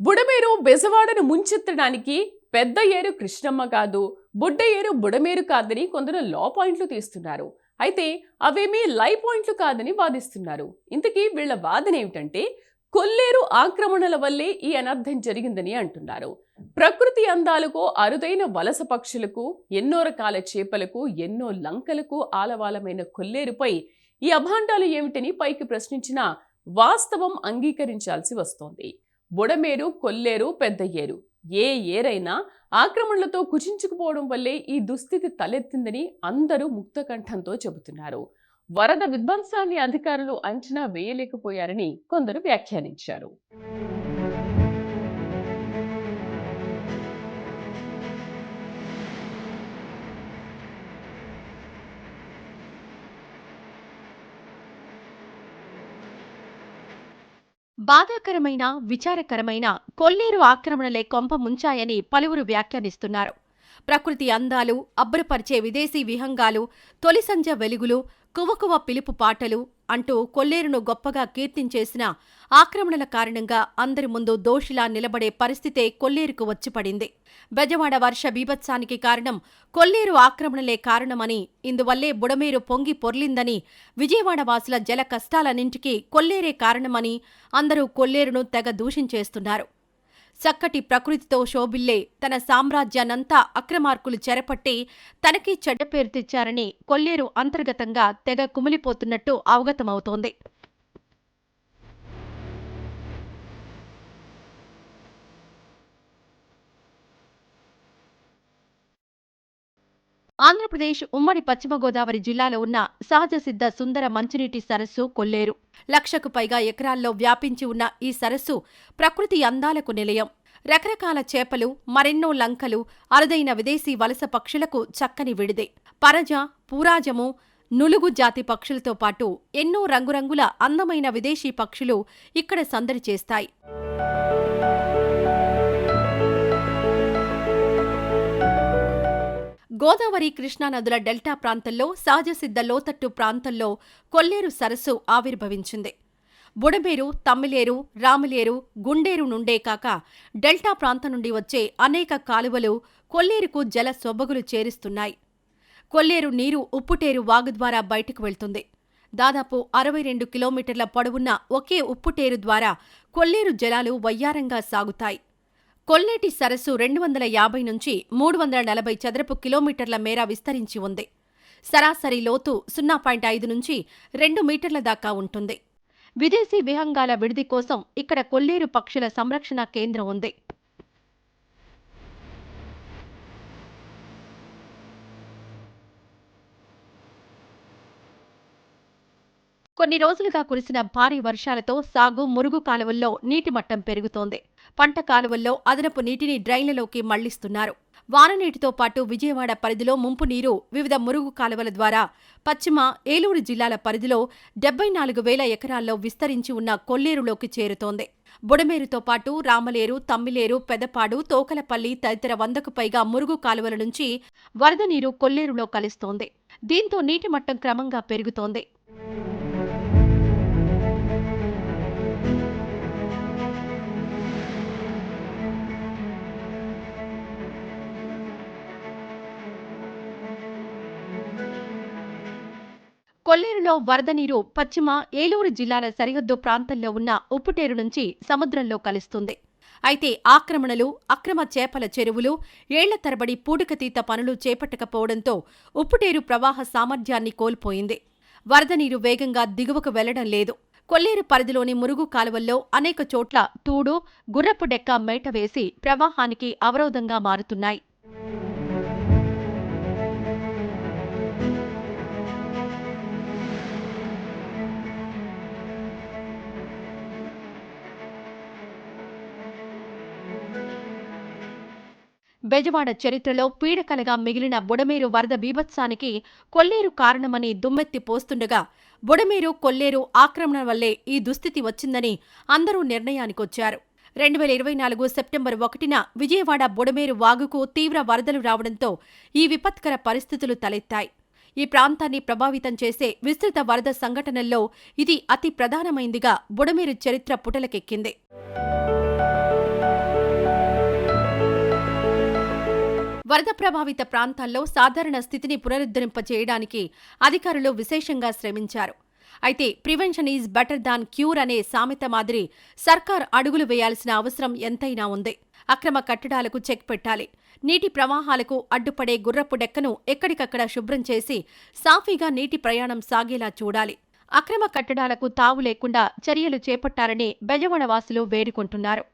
బుడమేరు బెజవాడను ముంచెత్తడానికి పెద్ద ఏరు కృష్ణమ్మ కాదు బుడ్డ ఏరు బుడమేరు కాదని కొందరు లా పాయింట్లు తీస్తున్నారు. అయితే అవేమీ లై పాయింట్లు కాదని వాదిస్తున్నారు. ఇంతకీ వీళ్ళ వాదన ఏమిటంటే కొల్లేరు ఆక్రమణల వల్లే ఈ అనర్థం జరిగిందని అంటున్నారు. ప్రకృతి అందాలకు అరుదైన వలస పక్షులకు ఎన్నో రకాల చేపలకు ఎన్నో లంకలకు ఆలవాలమైన కొల్లేరుపై ఈ అభాండాలు ఏమిటని పైకి ప్రశ్నించినా వాస్తవం అంగీకరించాల్సి వస్తోంది. బుడమేరు కొల్లేరు పెద్దయ్యేరు. ఏ ఏరైనా ఆక్రమణలతో కుచించుకుపోవడం వల్లే ఈ దుస్థితి తలెత్తిందని అందరూ ముక్తకంఠంతో చెబుతున్నారు. వరద విధ్వంసాన్ని అధికారులు అంచనా వేయలేకపోయారని కొందరు వ్యాఖ్యానించారు. బాధాకరమైన విచారకరమైన కొల్లేరు ఆక్రమణలే కొంప ముంచాయని పలువురు వ్యాఖ్యానిస్తున్నారు. ప్రకృతి అందాలు అబ్బురపరిచే విదేశీ విహంగాలు తొలి వెలుగులు కువకువ పిలుపు పాటలు అంటూ కొల్లేరును గొప్పగా కీర్తించేసిన ఆక్రమణల కారణంగా అందరి ముందు దోషిలా నిలబడే పరిస్థితే కొల్లేరుకు వచ్చిపడింది. బెజవాడ వర్ష బీభత్సానికి కారణం కొల్లేరు ఆక్రమణలే కారణమని ఇందువల్లే బుడమేరు పొంగి పొర్లిందని విజయవాడ వాసుల జల కష్టాలన్నింటికీ కొల్లేరే కారణమని అందరూ కొల్లేరును తెగ దూషించేస్తున్నారు. చక్కటి ప్రకృతితో శోభిల్లే తన సామ్రాజ్యానంతా అక్రమార్కులు చెరపట్టి తనకి చెడ్డ పేరు తెచ్చారని కొల్లేరు అంతర్గతంగా తెగ కుమిలిపోతున్నట్టు అవగతమవుతోంది. ఆంధ్రప్రదేశ్ ఉమ్మడి పశ్చిమ గోదావరి జిల్లాలో ఉన్న సహజ సిద్ధ సుందర మంచినీటి సరస్సు కొల్లేరు. లక్షకు పైగా ఎకరాల్లో వ్యాపించి ఉన్న ఈ సరస్సు ప్రకృతి అందాలకు నిలయం. రకరకాల చేపలు మరెన్నో లంకలు అరుదైన విదేశీ వలస పక్షులకు చక్కని విడిదే. పరజ పూరాజము నులుగు జాతి పక్షులతో పాటు ఎన్నో రంగురంగుల అందమైన విదేశీ పక్షులు ఇక్కడ సందడి చేస్తాయి. గోదావరి కృష్ణా నదుల డెల్టా ప్రాంతంలో సహజసిద్ధ లోతట్టు ప్రాంతంలో కొల్లేరు సరస్సు ఆవిర్భవించింది. బుడమేరు తమ్మిలేరు రామలేరు గుండేరు నుండే కాక డెల్టా ప్రాంతం నుండి వచ్చే అనేక కాలువలు కొల్లేరుకు జల సొబగులు చేరుస్తున్నాయి. కొల్లేరు నీరు ఉప్పుటేరు వాగు ద్వారా బయటకు వెళ్తుంది. దాదాపు అరవై రెండు కిలోమీటర్ల పొడవున్న ఒకే ఉప్పుటేరు ద్వారా కొల్లేరు జలాలు వయ్యారంగా సాగుతాయి. కొల్లేటి సరస్సు రెండు వందల యాభై నుంచి మూడు వందల నలభై చదరపు కిలోమీటర్ల మేర విస్తరించి ఉంది. సరాసరి లోతు సున్నా పాయింట్ ఐదు నుంచి రెండు మీటర్ల దాకా ఉంటుంది. విదేశీ విహంగాల విడిది కోసం ఇక్కడ కొల్లేరు పక్షుల సంరక్షణ కేంద్రం ఉంది. కొన్ని రోజులుగా కురిసిన భారీ వర్షాలతో సాగు మురుగు కాలువల్లో నీటి మట్టం పెరుగుతోంది. పంట కాలువల్లో అదనపు నీటిని డ్రైన్లలోకి మళ్ళిస్తున్నారు. వాననీటితో పాటు విజయవాడ పరిధిలో ముంపు నీరు వివిధ మురుగు కాలువల ద్వారా పశ్చిమ ఏలూరు జిల్లాల పరిధిలో డెబ్బై నాలుగు వేల ఎకరాల్లో విస్తరించి ఉన్న కొల్లేరులోకి చేరుతోంది. బుడమేరుతో పాటు రామలేరు తమ్మిలేరు పెదపాడు తోకలపల్లి తదితర వందకు పైగా మురుగు కాలువల నుంచి వరద నీరు కొల్లేరులో కలుస్తోంది. దీంతో నీటి మట్టం క్రమంగా పెరుగుతోంది. కొల్లేరులో వరద నీరు పశ్చిమ ఏలూరు జిల్లాల సరిహద్దు ప్రాంతంలో ఉన్న ఉప్పుటేరు నుంచి సముద్రంలో కలుస్తుంది. అయితే ఆక్రమణలు అక్రమ చేపల చెరువులు ఏళ్ళ తరబడి పూడికతీత పనులు చేపట్టకపోవడంతో ఉప్పుటేరు ప్రవాహ సామర్థ్యాన్ని కోల్పోయింది. వరద నీరు వేగంగా దిగువకు వెళ్ళడం లేదు. కొల్లేరు పరిధిలోని మురుగు కాలువల్లో అనేక చోట్ల తూడు గుర్రపు డెక్క మేట వేసి ప్రవాహానికి అవరోధంగా మారుతున్నాయి. బెజవాడ చరిత్రలో పీడకలగా మిగిలిన బుడమేరు వరద బీభత్సానికి కొల్లేరు కారణమని దుమ్మెత్తి పోస్తుండగా బుడమేరు కొల్లేరు ఆక్రమణ వల్లే ఈ దుస్థితి వచ్చిందని అందరూ నిర్ణయానికొచ్చారు. రెండు వేల ఇరవై నాలుగు సెప్టెంబర్ ఒకటిన విజయవాడ బుడమేరు వాగుకు తీవ్ర వరదలు రావడంతో ఈ విపత్కర పరిస్థితులు తలెత్తాయి. ఈ ప్రాంతాన్ని ప్రభావితం చేసే విస్తృత వరద సంఘటనల్లో ఇది అతి ప్రధానమైందిగా బుడమేరు చరిత్ర పుటలకెక్కింది. వరద ప్రభావిత ప్రాంతాల్లో సాధారణ స్థితిని పునరుద్ధరింపచేయడానికి అధికారులు విశేషంగా శ్రమించారు. అయితే prevention is better than cure అనే సామెత మాదిరి సర్కార్ అడుగులు వేయాల్సిన అవసరం ఎంతైనా ఉంది. అక్రమ కట్టడాలకు చెక్ పెట్టాలి. నీటి ప్రవాహాలకు అడ్డుపడే గుర్రపు డెక్కను ఎక్కడికక్కడ శుభ్రం చేసి సాఫీగా నీటి ప్రయాణం సాగేలా చూడాలి. అక్రమ కట్టడాలకు తావు లేకుండా చర్యలు చేపట్టాలని బెజవాడ వాసులు వేడుకుంటున్నారు.